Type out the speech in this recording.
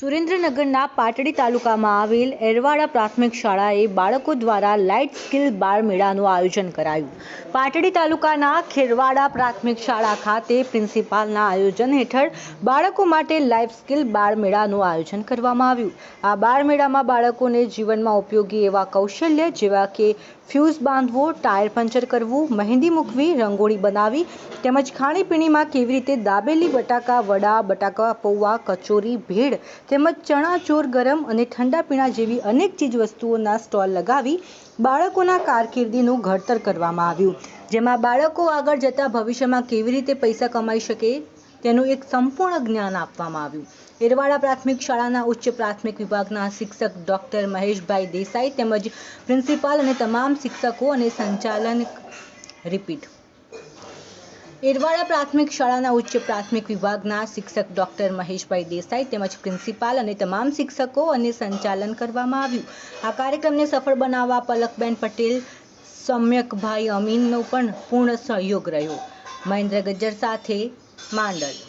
સુરેન્દ્રનગરના પાટડી તાલુકામાં આવેલ એરવાડા પ્રાથમિક શાળાએ બાળકો દ્વારા લાઇટ સ્કિલ બાળ મેળાનું આયોજન કરાયું. પાટડી તાલુકાના ખેરવાડા પ્રાથમિક શાળા ખાતે પ્રિન્સિપાલના આયોજન હેઠળ બાળકો માટે લાઈફ સ્કિલ બાળ મેળાનું આયોજન કરવામાં આવ્યું. આ બાળ મેળામાં બાળકોને જીવનમાં ઉપયોગી એવા કૌશલ્ય જેવા કે ફ્યુઝ બાંધવો, ટાયર પંચર કરવું, મહેંદી મૂકવી, રંગોળી બનાવી તેમજ ખાણીપીણીમાં કેવી રીતે દાબેલી બટાકા, વડા, બટાકા પૌવા, કચોરી, ભેળ તેમજ ચણા, ચોર ગરમ અને ઠંડા પીણા જેવી અનેક ચીજવસ્તુઓના સ્ટોલ લગાવી બાળકોના કારકિર્દીનું ઘડતર કરવામાં આવ્યું. જેમાં બાળકો આગળ જતા ભવિષ્યમાં કેવી રીતે પૈસા કમાઈ શકે તેનું એક સંપૂર્ણ જ્ઞાન આપવામાં આવ્યું. એરવાડા પ્રાથમિક શાળાના ઉચ્ચ પ્રાથમિક વિભાગના શિક્ષક ડોક્ટર મહેશભાઈ દેસાઈ તેમજ પ્રિન્સિપાલ અને તમામ શિક્ષકો અને સંચાલન રિપીટ એરવાડા પ્રાથમિક શાળાના ઉચ્ચ પ્રાથમિક વિભાગના શિક્ષક ડોક્ટર મહેશભાઈ દેસાઈ તેમજ પ્રિન્સિપાલ અને તમામ શિક્ષકો અને સંચાલન કરવામાં આવ્યું. આ કાર્યક્રમને સફળ બનાવવા પલકબેન પટેલ, સમ્યકભાઈ અમીનનો પણ પૂર્ણ સહયોગ રહ્યો. મહેન્દ્ર ગજ્જર સાથે માંડલ.